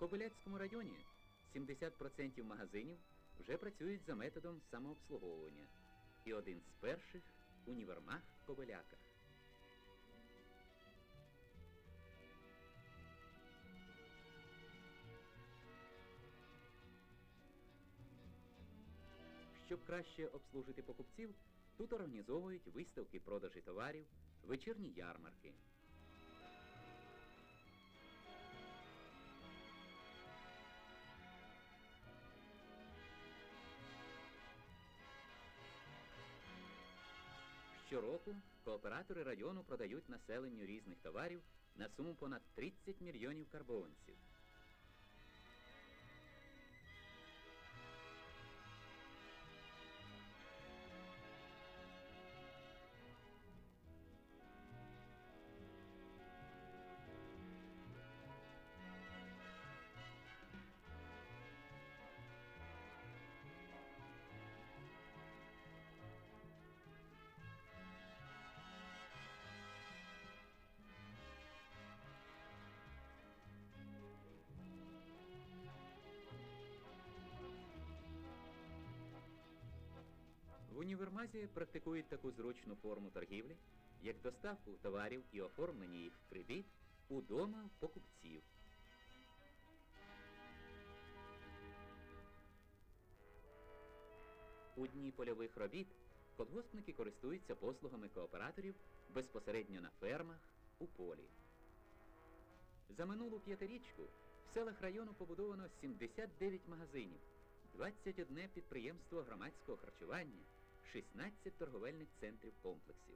Кобиляцькому районі 70% магазинів вже працюють за методом самообслуговування. І один з перших універмаг Кобиляка. Щоб краще обслужити покупців, тут організовують виставки продажі товарів, вечірні ярмарки. Щороку кооператори району продають населенню різних товарів на суму понад 30 мільйонів карбованців. Універмазі практикують таку зручну форму торгівлі, як доставку товарів і оформлення їх в кредит удома покупців. У дні польових робіт колгоспники користуються послугами кооператорів безпосередньо на фермах у полі. За минулу п'ятирічку в селах району побудовано 79 магазинів, 21 підприємство громадського харчування, 16 торговельних центрів комплексів.